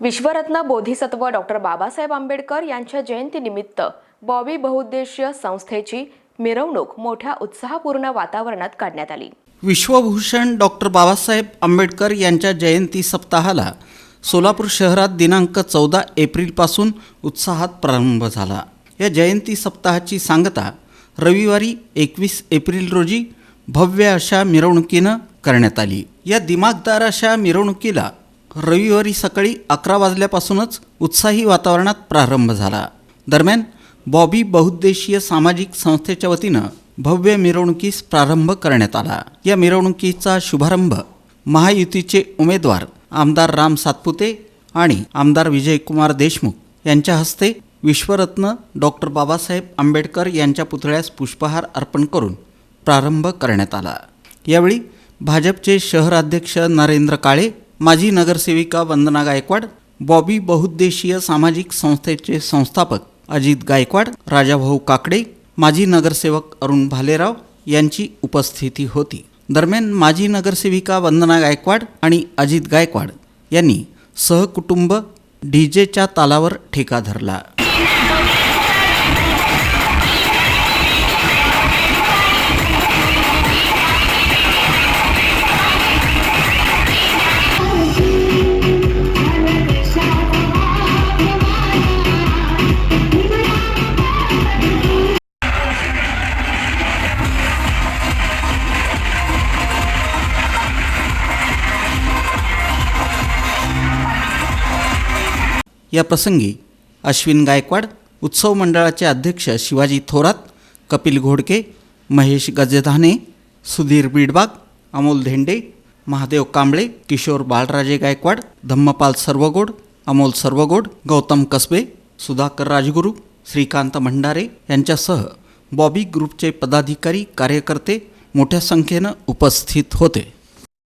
विश्वरत्न बोधिसत्व डॉक्टर बाबासाहेब आंबेडकर यांच्या जयंतीनिमित्त बॉबी बहुउद्देशीय संस्थेची मिरवणूक मोठ्या उत्साहपूर्ण वातावरणात काढण्यात आली. विश्वभूषण डॉक्टर बाबासाहेब आंबेडकर यांच्या जयंती सप्ताहाला सोलापूर शहरात दिनांक चौदा एप्रिलपासून उत्साहात प्रारंभ झाला. या जयंती सप्ताहाची सांगता रविवारी एकवीस एप्रिल रोजी भव्य अशा मिरवणुकीनं करण्यात आली. या दिमागदार अशा मिरवणुकीला रविवारी सकाळी अकरा वाजल्यापासूनच उत्साही वातावरणात प्रारंभ झाला. दरम्यान बॉबी बहुद्देशीय सामाजिक संस्थेच्या वतीनं भव्य मिरवणुकीस प्रारंभ करण्यात आला. या मिरवणुकीचा शुभारंभ महायुतीचे उमेदवार आमदार राम सातपुते आणि आमदार विजयकुमार देशमुख यांच्या हस्ते विश्वरत्न डॉक्टर बाबासाहेब आंबेडकर यांच्या पुतळ्यास पुष्पहार अर्पण करून प्रारंभ करण्यात आला. यावेळी भाजपचे शहराध्यक्ष नरेंद्र काळे माजी नगरसेविका वंदना गायकवाड बॉबी बहुउद्देशीय सामाजिक संस्थेचे संस्थापक अजित गायकवाड राजाभाऊ काकडे माजी नगरसेवक अरुण भालेराव यांची उपस्थिती होती. दरम्यान माजी नगरसेविका वंदना गायकवाड आणि अजित गायकवाड यांनी सहकुटुंब डीजेच्या तालावर ठेका धरला. या प्रसंगी अश्विन गायकवाड उत्सव मंडळाचे अध्यक्ष शिवाजी थोरात कपिल घोडके महेश गजेधाने सुधीर बीडबाग अमोल धेंडे महादेव कांबळे किशोर बाळराजे गायकवाड धम्मपाल सर्वगोड अमोल सर्वगोड गौतम कसबे सुधाकर राजगुरू श्रीकांत भंडारे यांच्यासह बॉबी ग्रुपचे पदाधिकारी कार्यकर्ते मोठ्या संख्येनं उपस्थित होते.